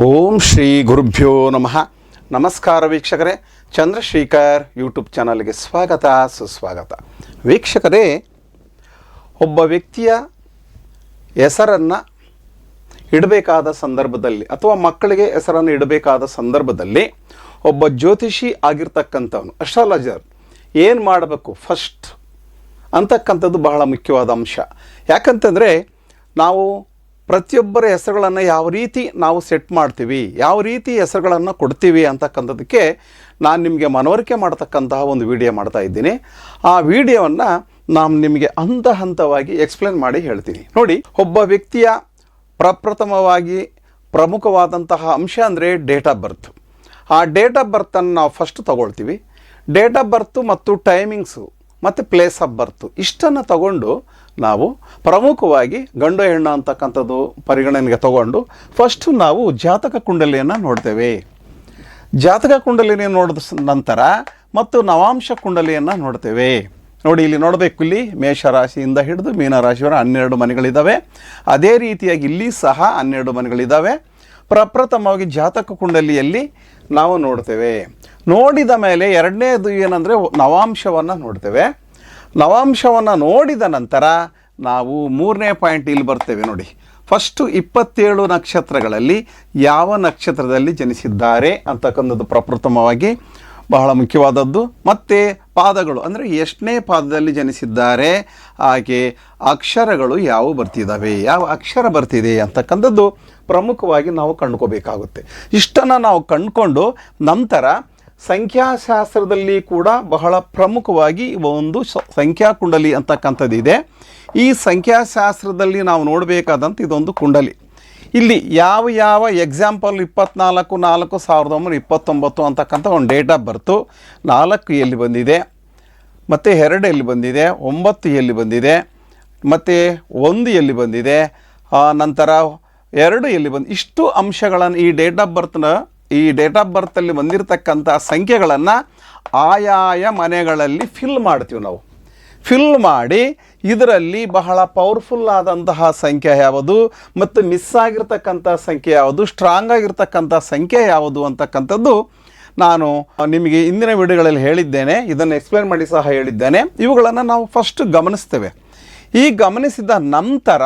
ಓಂ ಶ್ರೀ ಗುರುಭ್ಯೋ ನಮಃ. ನಮಸ್ಕಾರ ವೀಕ್ಷಕರೇ. ಚಂದ್ರಶೇಖರ್ ಯೂಟ್ಯೂಬ್ ಚಾನಲ್ಗೆ ಸ್ವಾಗತ, ಸುಸ್ವಾಗತ. ವೀಕ್ಷಕರೇ, ಒಬ್ಬ ವ್ಯಕ್ತಿಯ ಹೆಸರನ್ನು ಇಡಬೇಕಾದ ಸಂದರ್ಭದಲ್ಲಿ ಅಥವಾ ಮಕ್ಕಳಿಗೆ ಹೆಸರನ್ನು ಇಡಬೇಕಾದ ಸಂದರ್ಭದಲ್ಲಿ ಒಬ್ಬ ಜ್ಯೋತಿಷಿ ಆಗಿರ್ತಕ್ಕಂಥವನು ಅಸ್ಟ್ರಾಲಜರ್ ಏನು ಮಾಡಬೇಕು ಫಸ್ಟ್ ಅಂತಕ್ಕಂಥದ್ದು ಬಹಳ ಮುಖ್ಯವಾದ ಅಂಶ. ಯಾಕಂತಂದರೆ ನಾವು ಪ್ರತಿಯೊಬ್ಬರ ಹೆಸರುಗಳನ್ನು ಯಾವ ರೀತಿ ನಾವು ಸೆಟ್ ಮಾಡ್ತೀವಿ, ಯಾವ ರೀತಿ ಹೆಸರುಗಳನ್ನು ಕೊಡ್ತೀವಿ ಅಂತಕ್ಕಂಥದ್ದಕ್ಕೆ ನಾನು ನಿಮಗೆ ಮನವರಿಕೆ ಮಾಡ್ತಕ್ಕಂತಹ ಒಂದು ವಿಡಿಯೋ ಮಾಡ್ತಾ ಇದ್ದೀನಿ. ಆ ವಿಡಿಯೋವನ್ನು ನಾನು ನಿಮಗೆ ಹಂತ ಹಂತವಾಗಿ ಎಕ್ಸ್ಪ್ಲೇನ್ ಮಾಡಿ ಹೇಳ್ತೀನಿ. ನೋಡಿ, ಒಬ್ಬ ವ್ಯಕ್ತಿಯ ಪ್ರಪ್ರಥಮವಾಗಿ ಪ್ರಮುಖವಾದಂತಹ ಅಂಶ ಅಂದರೆ ಡೇಟ್ ಆಫ್ ಬರ್ತ್ ಆ ಡೇಟ್ ಆಫ್ ಬರ್ತನ್ನು ನಾವು ಫಸ್ಟ್ ತಗೊಳ್ತೀವಿ. ಡೇಟ್ ಆಫ್ ಬರ್ತು ಮತ್ತು ಟೈಮಿಂಗ್ಸು ಮತ್ತು ಪ್ಲೇಸ್ ಆಫ್ ಬರ್ತು ಇಷ್ಟನ್ನು ತಗೊಂಡು ನಾವು ಪ್ರಮುಖವಾಗಿ ಗಂಡು ಹೆಣ್ಣು ಅಂತಕ್ಕಂಥದ್ದು ಪರಿಗಣನೆಗೆ ತಗೊಂಡು ಫಸ್ಟು ನಾವು ಜಾತಕ ಕುಂಡಲಿಯನ್ನು ನೋಡ್ತೇವೆ. ಜಾತಕ ಕುಂಡಲಿನ ನೋಡಿದ ನಂತರ ಮತ್ತು ನವಾಂಶ ಕುಂಡಲಿಯನ್ನು ನೋಡ್ತೇವೆ. ನೋಡಿ, ಇಲ್ಲಿ ನೋಡಬೇಕು, ಇಲ್ಲಿ ಮೇಷರಾಶಿಯಿಂದ ಹಿಡಿದು ಮೀನರಾಶಿಯವರ ಹನ್ನೆರಡು ಮನೆಗಳಿದ್ದಾವೆ ಅದೇ ರೀತಿಯಾಗಿ ಇಲ್ಲಿ ಸಹ ಹನ್ನೆರಡು ಮನೆಗಳಿದ್ದಾವೆ ಪ್ರಪ್ರಥಮವಾಗಿ ಜಾತಕ ಕುಂಡಲಿಯಲ್ಲಿ ನಾವು ನೋಡ್ತೇವೆ. ನೋಡಿದ ಮೇಲೆ ಎರಡನೇದು ಏನಂದರೆ ನವಾಂಶವನ್ನು ನೋಡ್ತೇವೆ. ನವಾಂಶವನ್ನು ನೋಡಿದ ನಂತರ ನಾವು ಮೂರನೇ ಪಾಯಿಂಟ್ ಇಲ್ಲಿ ಬರ್ತೇವೆ ನೋಡಿ. ಫಸ್ಟು ಇಪ್ಪತ್ತೇಳು ನಕ್ಷತ್ರಗಳಲ್ಲಿ ಯಾವ ನಕ್ಷತ್ರದಲ್ಲಿ ಜನಿಸಿದ್ದಾರೆ ಅಂತಕ್ಕಂಥದ್ದು ಪ್ರಪ್ರಥಮವಾಗಿ ಬಹಳ ಮುಖ್ಯವಾದದ್ದು. ಮತ್ತು ಪಾದಗಳು, ಅಂದರೆ ಎಷ್ಟನೇ ಪಾದದಲ್ಲಿ ಜನಿಸಿದ್ದಾರೆ, ಹಾಗೆ ಅಕ್ಷರಗಳು ಯಾವ ಬರ್ತಿದ್ದಾವೆ ಯಾವ ಅಕ್ಷರ ಬರ್ತಿದೆ ಅಂತಕ್ಕಂಥದ್ದು ಪ್ರಮುಖವಾಗಿ ನಾವು ಕಂಡುಕೋಬೇಕಾಗುತ್ತೆ. ಇಷ್ಟನ್ನು ನಾವು ಕಂಡುಕೊಂಡು ನಂತರ ಸಂಖ್ಯಾಶಾಸ್ತ್ರದಲ್ಲಿ ಕೂಡ ಬಹಳ ಪ್ರಮುಖವಾಗಿ ಒಂದು ಸಂಖ್ಯಾ ಕುಂಡಲಿ ಅಂತಕ್ಕಂಥದ್ದು ಇದೆ. ಈ ಸಂಖ್ಯಾಶಾಸ್ತ್ರದಲ್ಲಿ ನಾವು ನೋಡಬೇಕಾದಂಥ ಇದೊಂದು ಕುಂಡಲಿ. ಇಲ್ಲಿ ಯಾವ ಯಾವ ಎಕ್ಸಾಂಪಲ್ ಇಪ್ಪತ್ನಾಲ್ಕು, ನಾಲ್ಕು ಸಾವಿರದ ಒಂಬೈನೂರ ಇಪ್ಪತ್ತೊಂಬತ್ತು ಅಂತಕ್ಕಂಥ ಒಂದು ಡೇಟ್ ಆಫ್ ಬರ್ತು. ನಾಲ್ಕು ಎಲ್ಲಿ ಬಂದಿದೆ? ಮತ್ತು ಎರಡು ಎಲ್ಲಿ ಬಂದಿದೆ? ಒಂಬತ್ತು ಎಲ್ಲಿ ಬಂದಿದೆ? ಮತ್ತು ಒಂದು ಎಲ್ಲಿ ಬಂದಿದೆ? ನಂತರ ಎರಡು ಎಲ್ಲಿ ಬಂದು, ಇಷ್ಟು ಅಂಶಗಳನ್ನು ಈ ಡೇಟ್ ಆಫ್ ಬರ್ತ್ನ ಈ ಡೇಟ್ ಆಫ್ ಬರ್ತಲ್ಲಿ ಬಂದಿರತಕ್ಕಂಥ ಸಂಖ್ಯೆಗಳನ್ನು ಆಯಾಯ ಮನೆಗಳಲ್ಲಿ ಫಿಲ್ ಮಾಡ್ತೀವಿ ನಾವು. ಫಿಲ್ ಮಾಡಿ ಇದರಲ್ಲಿ ಬಹಳ ಪವರ್ಫುಲ್ ಆದಂತಹ ಸಂಖ್ಯೆ ಯಾವುದು ಮತ್ತು ಮಿಸ್ ಆಗಿರ್ತಕ್ಕಂಥ ಸಂಖ್ಯೆ ಯಾವುದು ಸ್ಟ್ರಾಂಗ್ ಆಗಿರ್ತಕ್ಕಂಥ ಸಂಖ್ಯೆ ಯಾವುದು ಅಂತಕ್ಕಂಥದ್ದು ನಾನು ನಿಮಗೆ ಇಂದಿನ ವಿಡಿಯೋಗಳಲ್ಲಿ ಹೇಳಿದ್ದೇನೆ. ಇದನ್ನು ಎಕ್ಸ್ಪ್ಲೇನ್ ಮಾಡಿ ಸಹ ಹೇಳಿದ್ದೇನೆ. ಇವುಗಳನ್ನು ನಾವು ಫಸ್ಟ್ ಗಮನಿಸ್ತೇವೆ. ಈ ಗಮನಿಸಿದ ನಂತರ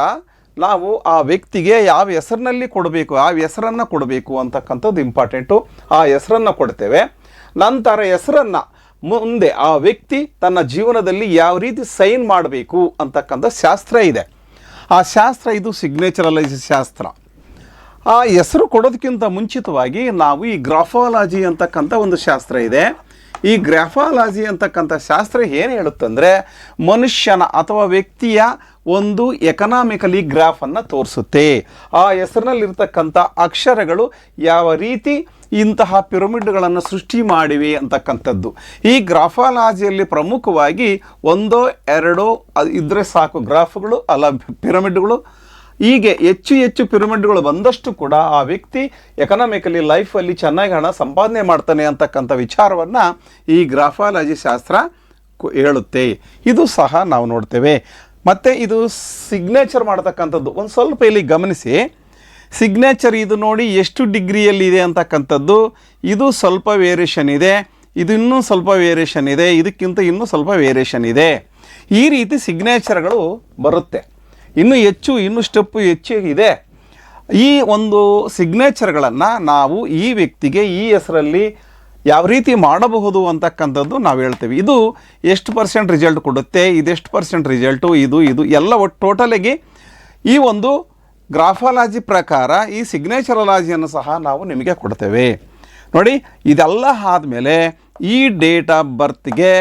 ನಾವು ಆ ವ್ಯಕ್ತಿಗೆ ಯಾವ ಹೆಸರಿನಲ್ಲಿ ಕೊಡಬೇಕು ಆ ಹೆಸರನ್ನು ಕೊಡಬೇಕು ಅಂತಕ್ಕಂಥದ್ದು ಇಂಪಾರ್ಟೆಂಟು ಆ ಹೆಸರನ್ನು ಕೊಡ್ತೇವೆ. ನಂತರ ಹೆಸರನ್ನು ಮುಂದೆ ಆ ವ್ಯಕ್ತಿ ತನ್ನ ಜೀವನದಲ್ಲಿ ಯಾವ ರೀತಿ ಸೈನ್ ಮಾಡಬೇಕು ಅಂತಕ್ಕಂಥ ಶಾಸ್ತ್ರ ಇದೆ. ಆ ಶಾಸ್ತ್ರ ಇದು ಸಿಗ್ನೇಚರಲೈಸ್ ಶಾಸ್ತ್ರ. ಆ ಹೆಸರು ಕೊಡೋದಕ್ಕಿಂತ ಮುಂಚಿತವಾಗಿ ನಾವು ಈ ಗ್ರಾಫಾಲಜಿ ಅಂತಕ್ಕಂಥ ಒಂದು ಶಾಸ್ತ್ರ ಇದೆ. ಈ ಗ್ರಾಫಾಲಜಿ ಅಂತಕ್ಕಂಥ ಶಾಸ್ತ್ರ ಏನು ಹೇಳುತ್ತಂದರೆ ಮನುಷ್ಯನ ಅಥವಾ ವ್ಯಕ್ತಿಯ ಒಂದು ಎಕನಾಮಿಕಲಿ ಗ್ರಾಫನ್ನು ತೋರಿಸುತ್ತೆ. ಆ ಹೆಸರಿನಲ್ಲಿರ್ತಕ್ಕಂಥ ಅಕ್ಷರಗಳು ಯಾವ ರೀತಿ ಇಂತಹ ಪಿರಮಿಡ್ಗಳನ್ನು ಸೃಷ್ಟಿ ಮಾಡಿವೆ ಅಂತಕ್ಕಂಥದ್ದು. ಈ ಗ್ರಾಫಾಲಜಿಯಲ್ಲಿ ಪ್ರಮುಖವಾಗಿ ಒಂದೋ, ಎರಡೋ ಇದ್ರೆ ಸಾಕು ಗ್ರಾಫ್ಗಳು ಅಲ್ಲ ಪಿರಮಿಡ್ಗಳು ಹೀಗೆ ಹೆಚ್ಚು ಹೆಚ್ಚು ಪಿರಮಿಡ್ಗಳು ಬಂದಷ್ಟು ಕೂಡ ಆ ವ್ಯಕ್ತಿ ಎಕನಾಮಿಕಲಿ ಲೈಫಲ್ಲಿ ಚೆನ್ನಾಗಿ ಹಣ ಸಂಪಾದನೆ ಮಾಡ್ತಾನೆ ಅಂತಕ್ಕಂಥ ವಿಚಾರವನ್ನು ಈ ಗ್ರಾಫಾಲಜಿ ಶಾಸ್ತ್ರ ಹೇಳುತ್ತೆ. ಇದು ಸಹ ನಾವು ನೋಡ್ತೇವೆ. ಮತ್ತು ಇದು ಸಿಗ್ನೇಚರ್ ಮಾಡ್ತಕ್ಕಂಥದ್ದು. ಒಂದು ಸ್ವಲ್ಪ ಇಲ್ಲಿ ಗಮನಿಸಿ. ಸಿಗ್ನೇಚರ್ ಇದು ನೋಡಿ ಎಷ್ಟು ಡಿಗ್ರಿಯಲ್ಲಿದೆ ಅಂತಕ್ಕಂಥದ್ದು. ಇದು ಸ್ವಲ್ಪ ವೇರಿಯೇಷನ್ ಇದೆ. ಇದು ಇನ್ನೂ ಸ್ವಲ್ಪ ವೇರಿಯೇಷನ್ ಇದೆ. ಇದಕ್ಕಿಂತ ಇನ್ನೂ ಸ್ವಲ್ಪ ವೇರಿಯೇಷನ್ ಇದೆ. ಈ ರೀತಿ ಸಿಗ್ನೇಚರ್ಗಳು ಬರುತ್ತೆ. ಇನ್ನೂ ಹೆಚ್ಚು, ಇನ್ನೂ ಸ್ಟೆಪ್ಪು ಹೆಚ್ಚು ಇದೆ. ಈ ಒಂದು ಸಿಗ್ನೇಚರ್ಗಳನ್ನು ನಾವು ಈ ವ್ಯಕ್ತಿಗೆ ಈ ಹೆಸರಲ್ಲಿ ಯಾವ ರೀತಿ ಮಾಡಬಹುದು ಅಂತಕ್ಕಂಥದ್ದು ನಾವು ಹೇಳ್ತೇವೆ. ಇದು ಎಷ್ಟು ಪರ್ಸೆಂಟ್ ರಿಸಲ್ಟ್ ಕೊಡುತ್ತೆ ಇದೆಷ್ಟು ಪರ್ಸೆಂಟ್ ರಿಸಲ್ಟು ಇದು ಇದು ಎಲ್ಲ ಒಟ್ಟು ಟೋಟಲಿಗೆ ಈ ಒಂದು ಗ್ರಾಫಾಲಜಿ ಪ್ರಕಾರ ಈ ಸಿಗ್ನೇಚರಲಾಜಿಯನ್ನು ಸಹ ನಾವು ನಿಮಗೆ ಕೊಡ್ತೇವೆ. ನೋಡಿ, ಇದೆಲ್ಲ ಆದಮೇಲೆ ಈ ಡೇಟ್ ಆಫ್ ಬರ್ತ್ಗೆ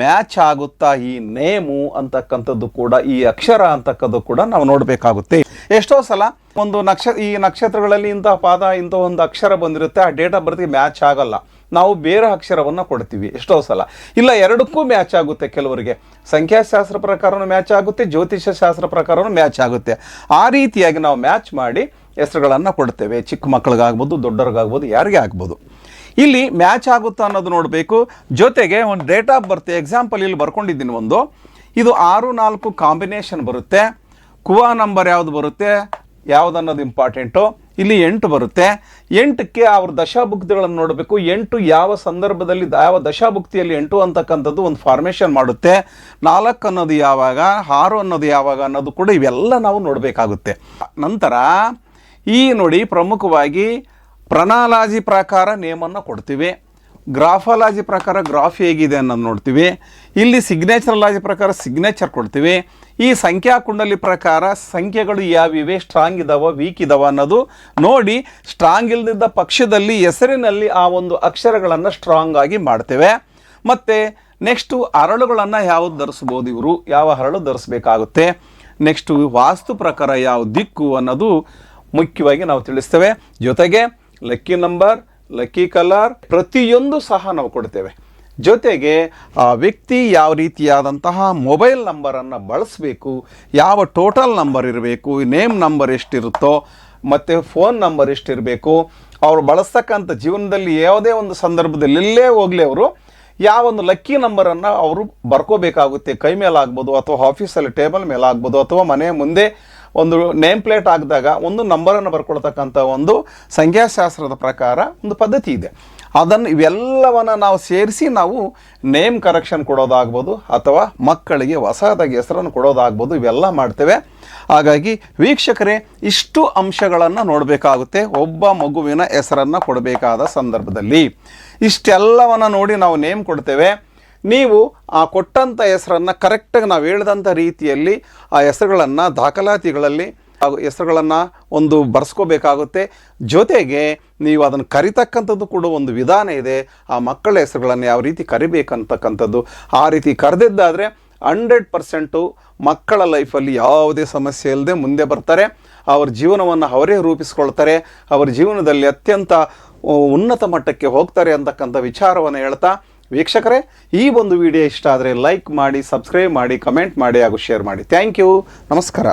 ಮ್ಯಾಚ್ ಆಗುತ್ತಾ, ಈ ನೇಮು ಅಂತಕ್ಕಂಥದ್ದು ಕೂಡ, ಈ ಅಕ್ಷರ ಅಂತಕ್ಕದ್ದು ಕೂಡ ನಾವು ನೋಡಬೇಕಾಗುತ್ತೆ. ಎಷ್ಟೋ ಸಲ ಒಂದು ನಕ್ಷ ಈ ನಕ್ಷತ್ರಗಳಲ್ಲಿ ಇಂತಹ ಪಾದ, ಇಂಥ ಒಂದು ಅಕ್ಷರ ಬಂದಿರುತ್ತೆ, ಆ ಡೇಟ್ ಆಫ್ ಬರ್ತ್ಗೆ ಮ್ಯಾಚ್ ಆಗಲ್ಲ. ನಾವು ಬೇರೆ ಅಕ್ಷರವನ್ನು ಕೊಡ್ತೀವಿ ಎಷ್ಟೋ ಸಲ. ಇಲ್ಲ, ಎರಡಕ್ಕೂ ಮ್ಯಾಚ್ ಆಗುತ್ತೆ ಕೆಲವರಿಗೆ. ಸಂಖ್ಯಾಶಾಸ್ತ್ರ ಪ್ರಕಾರನೂ ಮ್ಯಾಚ್ ಆಗುತ್ತೆ ಜ್ಯೋತಿಷ್ಯ ಶಾಸ್ತ್ರ ಪ್ರಕಾರನೂ ಮ್ಯಾಚ್ ಆಗುತ್ತೆ. ಆ ರೀತಿಯಾಗಿ ನಾವು ಮ್ಯಾಚ್ ಮಾಡಿ ಹೆಸರುಗಳನ್ನು ಕೊಡ್ತೇವೆ. ಚಿಕ್ಕ ಮಕ್ಕಳಿಗಾಗ್ಬೋದು, ದೊಡ್ಡವ್ರಿಗಾಗ್ಬೋದು, ಯಾರಿಗೆ ಆಗ್ಬೋದು. ಇಲ್ಲಿ ಮ್ಯಾಚ್ ಆಗುತ್ತಾ ಅನ್ನೋದು ನೋಡಬೇಕು. ಜೊತೆಗೆ ಒಂದು ಡೇಟ್ ಆಫ್ ಬರ್ತ್, ಎಕ್ಸಾಂಪಲ್ ಇಲ್ಲಿ ಬರ್ಕೊಂಡಿದ್ದೀನಿ ಒಂದು. ಇದು ಆರು ನಾಲ್ಕು ಕಾಂಬಿನೇಷನ್ ಬರುತ್ತೆ. ಕುವಾ ನಂಬರ್ ಯಾವುದು ಬರುತ್ತೆ? ಯಾವುದನ್ನೋದು ಇಂಪಾರ್ಟೆಂಟು ಇಲ್ಲಿ ಎಂಟು ಬರುತ್ತೆ. ಎಂಟಕ್ಕೆ ಅವ್ರ ದಶಾಭುಕ್ತಿಗಳನ್ನು ನೋಡಬೇಕು. ಎಂಟು ಯಾವ ಸಂದರ್ಭದಲ್ಲಿ ಯಾವ ದಶಾಭುಕ್ತಿಯಲ್ಲಿ ಎಂಟು ಅಂತಕ್ಕಂಥದ್ದು ಒಂದು ಫಾರ್ಮೇಷನ್ ಮಾಡುತ್ತೆ. ನಾಲ್ಕು ಅನ್ನೋದು ಯಾವಾಗ, ಆರು ಅನ್ನೋದು ಯಾವಾಗ ಅನ್ನೋದು ಕೂಡ ಇವೆಲ್ಲ ನಾವು ನೋಡಬೇಕಾಗುತ್ತೆ. ನಂತರ ಈ ನೋಡಿ ಪ್ರಮುಖವಾಗಿ ಪ್ರಣಾಲಾಜಿ ಪ್ರಕಾರ ನೇಮನ್ನು ಕೊಡ್ತೀವಿ. ಗ್ರಾಫಾಲಜಿ ಪ್ರಕಾರ ಗ್ರಾಫ್ ಹೇಗಿದೆ ಅನ್ನೋದು ನೋಡ್ತೀವಿ. ಇಲ್ಲಿ ಸಿಗ್ನೇಚರಲಾಜಿ ಪ್ರಕಾರ ಸಿಗ್ನೇಚರ್ ಕೊಡ್ತೀವಿ. ಈ ಸಂಖ್ಯಾ ಕುಂಡಲಿ ಪ್ರಕಾರ ಸಂಖ್ಯೆಗಳು ಯಾವಿವೆ ಸ್ಟ್ರಾಂಗ್ ಇದಾವ ವೀಕ್ ಇದಾವ ಅನ್ನೋದು ನೋಡಿ ಸ್ಟ್ರಾಂಗ್ ಇಲ್ಲದಿದ್ದ ಪಕ್ಷದಲ್ಲಿ, ಹೆಸರಿನಲ್ಲಿ ಆ ಒಂದು ಅಕ್ಷರಗಳನ್ನು ಸ್ಟ್ರಾಂಗ್ ಆಗಿ ಮಾಡ್ತೇವೆ. ಮತ್ತು ನೆಕ್ಸ್ಟು ಹರಳುಗಳನ್ನು ಯಾವ್ದು ಧರಿಸ್ಬೋದು ಇವರು? ಯಾವ ಹರಳು ಧರಿಸ್ಬೇಕಾಗುತ್ತೆ? ನೆಕ್ಸ್ಟು ವಾಸ್ತು ಪ್ರಕಾರ ಯಾವ ದಿಕ್ಕು ಅನ್ನೋದು ಮುಖ್ಯವಾಗಿ ನಾವು ತಿಳಿಸ್ತೇವೆ. ಜೊತೆಗೆ ಲಕ್ಕಿ ನಂಬರ್ ಲಕ್ಕಿ ಕಲರ್ ಪ್ರತಿಯೊಂದು ಸಹ ನಾವು ಕೊಡ್ತೇವೆ. ಜೊತೆಗೆ, ಆ, ವ್ಯಕ್ತಿ ಯಾವ ರೀತಿಯಾದಂತಹ ಮೊಬೈಲ್ ನಂಬರನ್ನು ಬಳಸಬೇಕು, ಯಾವ ಟೋಟಲ್ ನಂಬರ್ ಇರಬೇಕು, ನೇಮ್ ನಂಬರ್ ಎಷ್ಟಿರುತ್ತೋ, ಮತ್ತು ಫೋನ್ ನಂಬರ್ ಎಷ್ಟಿರಬೇಕು, ಅವರು ಬಳಸ್ತಕ್ಕಂಥ ಜೀವನದಲ್ಲಿ ಯಾವುದೇ ಒಂದು ಸಂದರ್ಭದಲ್ಲಿ ಎಲ್ಲೇ ಹೋಗಲಿ ಅವರು, ಯಾವ ಒಂದು ಲಕ್ಕಿ ನಂಬರನ್ನು ಅವರು ಬರ್ಕೋಬೇಕಾಗುತ್ತೆ. ಕೈ ಮೇಲಾಗ್ಬೋದು ಅಥವಾ ಆಫೀಸಲ್ಲಿ ಟೇಬಲ್ ಮೇಲೆ ಆಗ್ಬೋದು ಅಥವಾ ಮನೆ ಮುಂದೆ ಒಂದು ನೇಮ್ ಪ್ಲೇಟ್ ಆಗಿದಾಗ ಒಂದು ನಂಬರನ್ನು ಬರ್ಕೊಳ್ತಕ್ಕಂಥ ಒಂದು ಸಂಖ್ಯಾಶಾಸ್ತ್ರದ ಪ್ರಕಾರ ಒಂದು ಪದ್ಧತಿ ಇದೆ. ಅದನ್ನು ಇವೆಲ್ಲವನ್ನು ನಾವು ಸೇರಿಸಿ ನಾವು ನೇಮ್ ಕರೆಕ್ಷನ್ ಕೊಡೋದಾಗ್ಬೋದು ಅಥವಾ ಮಕ್ಕಳಿಗೆ ಹೊಸದಾಗಿ ಹೆಸರನ್ನು ಕೊಡೋದಾಗ್ಬೋದು ಇವೆಲ್ಲ ಮಾಡ್ತೇವೆ. ಹಾಗಾಗಿ ವೀಕ್ಷಕರೇ, ಇಷ್ಟು ಅಂಶಗಳನ್ನು ನೋಡಬೇಕಾಗುತ್ತೆ. ಒಬ್ಬ ಮಗುವಿನ ಹೆಸರನ್ನು ಕೊಡಬೇಕಾದ ಸಂದರ್ಭದಲ್ಲಿ. ಇಷ್ಟೆಲ್ಲವನ್ನು ನೋಡಿ ನಾವು ನೇಮ್ ಕೊಡ್ತೇವೆ. ನೀವು ಆ ಕೊಟ್ಟಂಥ ಹೆಸರನ್ನು ಕರೆಕ್ಟಾಗಿ ನಾವು ಹೇಳಿದಂಥ ರೀತಿಯಲ್ಲಿ ಆ ಹೆಸರುಗಳನ್ನು, ದಾಖಲಾತಿಗಳಲ್ಲಿ ಹೆಸರುಗಳನ್ನು ಒಂದು ಬರ್ಸ್ಕೋಬೇಕಾಗುತ್ತೆ. ಜೊತೆಗೆ ನೀವು ಅದನ್ನು ಕರಿತಕ್ಕಂಥದ್ದು ಕೂಡ ಒಂದು ವಿಧಾನ ಇದೆ. ಆ ಮಕ್ಕಳ ಹೆಸರುಗಳನ್ನು ಯಾವ ರೀತಿ ಕರಿಬೇಕಂತಕ್ಕಂಥದ್ದು. ಆ ರೀತಿ ಕರೆದಿದ್ದಾದರೆ ಹಂಡ್ರೆಡ್ ಪರ್ಸೆಂಟು ಮಕ್ಕಳ ಲೈಫಲ್ಲಿ ಯಾವುದೇ ಸಮಸ್ಯೆ ಇಲ್ಲದೆ ಮುಂದೆ ಬರ್ತಾರೆ. ಅವ್ರ ಜೀವನವನ್ನು ಅವರೇ ರೂಪಿಸ್ಕೊಳ್ತಾರೆ. ಅವರ ಜೀವನದಲ್ಲಿ ಅತ್ಯಂತ ಉನ್ನತ ಮಟ್ಟಕ್ಕೆ ಹೋಗ್ತಾರೆ ಅಂತಕ್ಕಂಥ ವಿಚಾರವನ್ನು ಹೇಳ್ತಾ ವೀಕ್ಷಕರೇ, ಈ ಒಂದು ವಿಡಿಯೋ ಇಷ್ಟ ಆದರೆ ಲೈಕ್ ಮಾಡಿ ಸಬ್ಸ್ಕ್ರೈಬ್ ಮಾಡಿ ಕಮೆಂಟ್ ಮಾಡಿ ಹಾಗೂ ಶೇರ್ ಮಾಡಿ. ಥ್ಯಾಂಕ್ ಯು ನಮಸ್ಕಾರ.